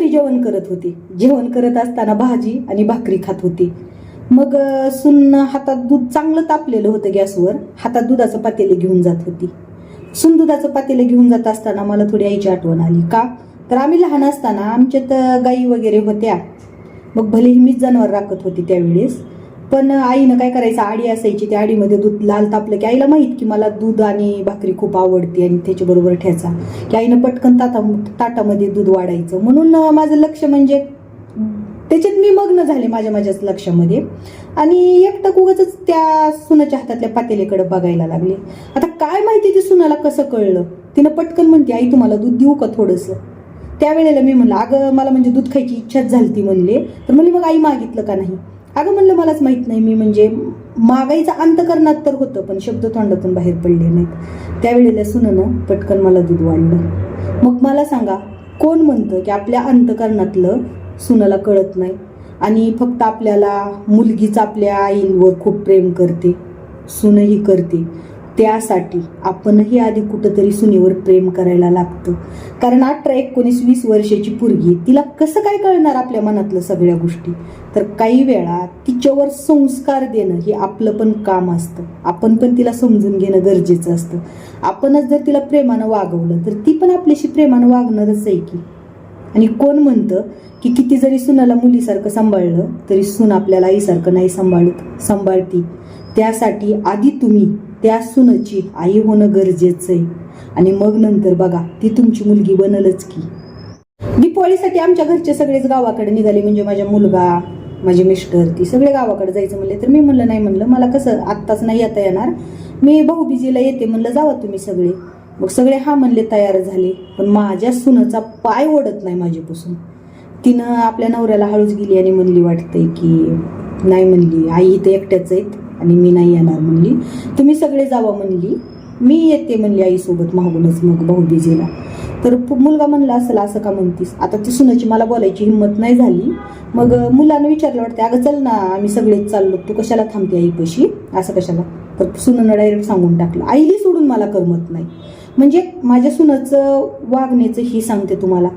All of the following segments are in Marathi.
रात्री जेवण करत होती. जेवण करत असताना भाजी आणि भाकरी खात होती. मग सुन हातात दूध चांगलं तापलेलं होतं गॅसवर. हातात दुधाचं पातेले घेऊन जात होती. सुन दुधाचं पातेले घेऊन जात असताना मला थोडी आईची आठवण आली. का? तर आम्ही लहान असताना आमच्यात अं, गायी वगैरे होत्या. मग भलेही मीच जनावर राखत होती त्यावेळेस. पण आईनं काय करायचं? आडी असायची त्या आडीमध्ये दूध लाल तापलं की आईला माहीत की मला दूध आणि भाकरी खूप आवडते आणि त्याच्याबरोबर ठेचा. की आईनं पटकन ताटा ताटामध्ये दूध वाढायचं. म्हणून माझं लक्ष म्हणजे त्याच्यात मी मग्न झाले माझ्या माझ्याच लक्षामध्ये. आणि एकटक उगाच त्या सुनाच्या हातातल्या पातेलीकडे बघायला लागले. आता काय माहिती ते सुनाला कसं कळलं? तिनं पटकन म्हणते आई तुम्हाला दूध देऊ का थोडंसं? त्यावेळेला मी म्हणलं अगं मला म्हणजे दूध खायची इच्छाच झाली ती म्हणले. तर म्हणले मग आई मागितलं का नाही? अगं म्हणलं मलाच माहीत नाही मी म्हणजे मागाईचा अंतकरणात तर होतं पण शब्द तोंडातून बाहेर पडले नाहीत. त्यावेळेला सुननं पटकन मला दूध वाढलं. मग मला सांगा कोण म्हणतं की आपल्या अंतकरणातलं सुनाला कळत नाही? आणि फक्त आपल्याला मुलगीच आपल्या आईवर खूप प्रेम करते सुनही करते. त्यासाठी आपणही आधी कुठंतरी सुनेवर प्रेम करायला लागतं. कारण अठरा एकोणीस वीस वर्षाची पोरगी तिला कसं काय कळणार आपल्या मनातलं सगळ्या गोष्टी? तर काही वेळा तिच्यावर संस्कार देणं हे आपलं पण काम असतं. आपण पण तिला समजून घेणं गरजेचं असतं. आपणच जर तिला प्रेमानं वागवलं तर ती पण आपल्याशी प्रेमानं वागणारच आहे की. आणि कोण म्हणतं की किती जरी सुनाला मुलीसारखं सांभाळलं तरी सून आपल्याला आईसारखं नाही सांभाळत सांभाळती. त्यासाठी आधी तुम्ही त्या सुनाची आई होणं गरजेचं आहे. आणि मग नंतर बघा ती तुमची मुलगी बनलच की. दीपावलीसाठी आमच्या घरचे सगळेच गावाकडे निघाले. म्हणजे माझ्या मुलगा माझे मिस्टर ती सगळे गावाकडे जायचं म्हणले तर मी म्हणलं नाही म्हणलं मला कसं आत्ताच नाही येता येणार. मी भाऊबीजीला येते म्हणलं जावा तुम्ही सगळे. मग सगळे हा म्हणले तयार झाले. पण माझ्या सुनाचा पाय ओढत नाही माझ्यापासून. तिनं आपल्या नवऱ्याला हळूच गेली आणि म्हणली वाटतंय की नाही म्हणली. आई इथं एकट्याच आहेत. आणि मी नाही येणार म्हणली. तुम्ही सगळे जावा म्हणली. मी येते म्हणली आईसोबत मागूनच मग भाऊबीजेला. तर मुलगा म्हणला असेल असं का म्हणतीस? आता ती सुनाची मला बोलायची हिंमत नाही झाली. मग मुलानं विचारलं वाटतं अगं चल ना आम्ही सगळेच चाललो. तू कशाला थांबते आईपाशी? असं कशाला? तर सुनानं डायरेक्ट सांगून टाकलं आईली सोडून मला करमत नाही. म्हणजे माझ्या सुनाचं वागण्याचं ही सांगते तुम्हाला.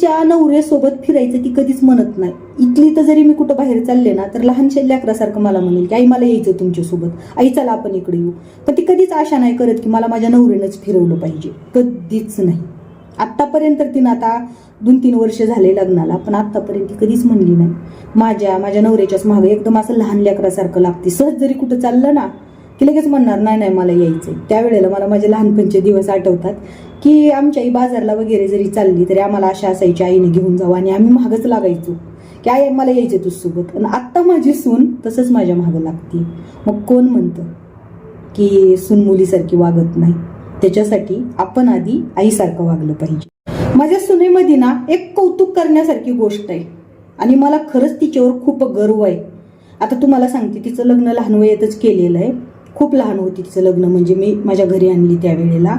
तिच्या नवऱ्यासोबत फिरायचं ती कधीच म्हणत नाही. इथली तर जरी मी कुठं बाहेर चालले ना तर लहानशा लेकरासारखं मला म्हणेल की आई मला यायचं तुमच्यासोबत. आई चला आपण इकडे येऊ. पण ती कधीच आशा नाही करत की मला माझ्या नवऱ्यानंच फिरवलं पाहिजे. कधीच नाही. आत्तापर्यंत तर तिनं आता दोन तीन वर्ष झाले लग्नाला पण आत्तापर्यंत ती कधीच म्हणली नाही. माझ्या माझ्या नवऱ्याच्याच मागे एकदम असं लहान लेकरासारखं लागते. सहज जरी कुठं चाललं ना की लगेच म्हणणार नाही नाही मला यायचंय. त्यावेळेला मला माझे लहानपणचे दिवस आठवतात की आमच्या आई बाजारला वगैरे जरी चालली तरी आम्हाला आशा असायची आईने घेऊन जाऊ आणि आम्ही महागच लागायचो. की आई मला यायचे तुझसोबत आणि आत्ता माझी सून तसंच माझ्या मागं लागते. मग कोण म्हणतं की सून मुलीसारखी वागत नाही? त्याच्यासाठी आपण आधी आईसारखं वागलं पाहिजे. माझ्या सुनेमध्ये ना एक कौतुक करण्यासारखी गोष्ट आहे. आणि मला खरंच तिच्यावर खूप गर्व आहे. आता तुम्हाला सांगते तिचं लग्न लहान वयातच केलेलं आहे. खूप लहान होती तिचं लग्न म्हणजे मी माझ्या घरी आणली त्यावेळेला.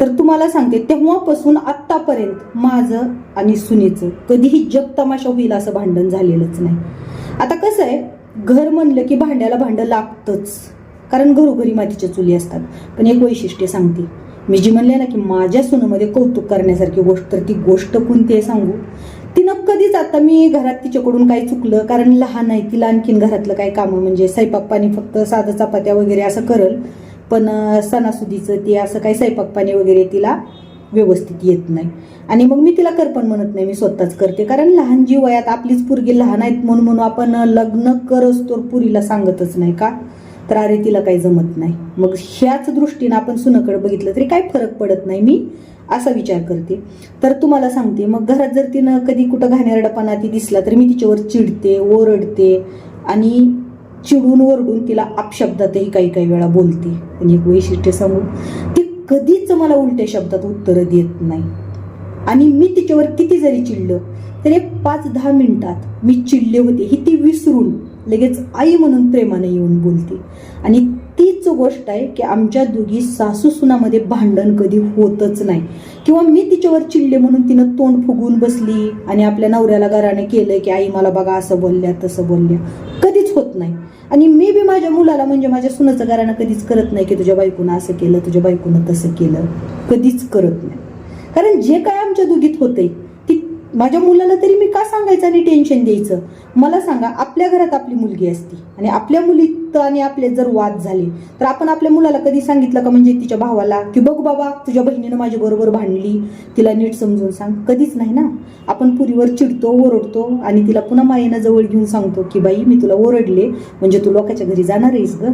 तर तुम्हाला सांगते तेव्हापासून आत्तापर्यंत माझं आणि सुनेचं कधीही जग तमाशा होईल असं भांडण झालेलंच नाही. आता कसं आहे घर म्हणलं की भांड्याला भांडं लागतंच. कारण घरोघरी मातीच्या चुली असतात. पण एक वैशिष्ट्य सांगते. मी जी म्हणले ना की माझ्या सुनेमध्ये कौतुक करण्यासारखी गोष्ट तर ती गोष्ट कोणती आहे सांगू? तिनं कधीच आता मी घरात तिच्याकडून काही चुकलं कारण लहान आहे तिला आणखीन घरातलं काही कामं म्हणजे स्वयंपाकपाणी फक्त साधं चपात्या वगैरे असं करल पण सणासुदीचं ते असं काही स्वयंपाकपाणी वगैरे तिला व्यवस्थित येत नाही. आणि मग मी तिला कर पण म्हणत नाही मी स्वतःच करते कारण लहान जी वयात आपलीच पुरगी लहान आहेत म्हणून म्हणून आपण लग्न करस तर पुरीला सांगतच नाही का? तर अरे तिला काही जमत नाही. मग ह्याच दृष्टीनं आपण सुनाकडे बघितलं तरी काही फरक पडत नाही मी असा विचार करते. तर तुम्हाला सांगते मग घरात जर तिनं कधी कुठं घाणेरडापणा ती दिसला तर मी तिच्यावर चिडते ओरडते आणि चिडून ओरडून तिला अपशब्दातही काही काही वेळा बोलते. आणि एक वैशिष्ट्य सांगून ती कधीच मला उलट्या शब्दात उत्तरं देत नाही. आणि मी तिच्यावर किती जरी चिडलं तरी पाच दहा मिनिटात मी चिडले होते ही ती विसरून लगेच आई म्हणून प्रेमाने येऊन बोलते. आणि तीच गोष्ट आहे की आमच्या दोघी सासू सुनामध्ये भांडण कधी होतच नाही. किंवा मी तिच्यावर चिडले म्हणून तिनं तोंड फुगून बसली आणि आपल्या नवऱ्याला घराने केलं की आई मला बघा असं बोलल्या तसं बोलल्या. कधीच होत नाही. आणि मी बी माझ्या मुलाला म्हणजे माझ्या सुनाचं घरानं कधीच करत नाही की तुझ्या बायकोनं असं केलं तुझ्या बायकोनं तसं केलं. कधीच करत नाही. कारण जे काय आमच्या दोघीत होते माझ्या मुलाला तरी मी का सांगायचं आणि टेन्शन द्यायचं? मला सांगा आपल्या घरात आपली मुलगी असती आणि आपल्या मुलीत आणि आपले जर वाद झाले तर आपण आपल्या मुलाला कधी सांगितलं का म्हणजे तिच्या भावाला? की बघ बाबा तुझ्या बहिणीनं माझ्या बरोबर भांडली तिला नीट समजून सांग. कधीच नाही ना. आपण पुरीवर चिडतो ओरडतो आणि तिला पुन्हा मायेनं जवळ घेऊन सांगतो की बाई मी तुला ओरडले म्हणजे तू लोकांच्या घरी जाणार आहेस ग.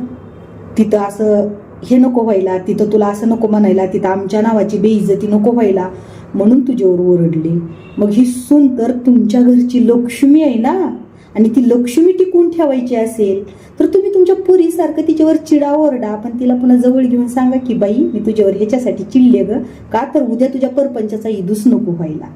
तिथं असं हे नको व्हायला तिथं तुला असं नको म्हणायला तिथं आमच्या नावाची बेइज्जती नको व्हायला. म्हणून तुझ्यावर ओरडली. मग ही सून तर तुमच्या घरची लक्ष्मी आहे ना? आणि ती लक्ष्मी टिकून ठेवायची असेल तर तुम्ही तुमच्या पुरीसारखं तिच्यावर चिडा ओरडा. पण तिला पुन्हा जवळ घेऊन सांगा की बाई मी तुझ्यावर ह्याच्यासाठी चिडले ग. का तर उद्या तुझ्या परपंचाचा इदूस नको व्हायला.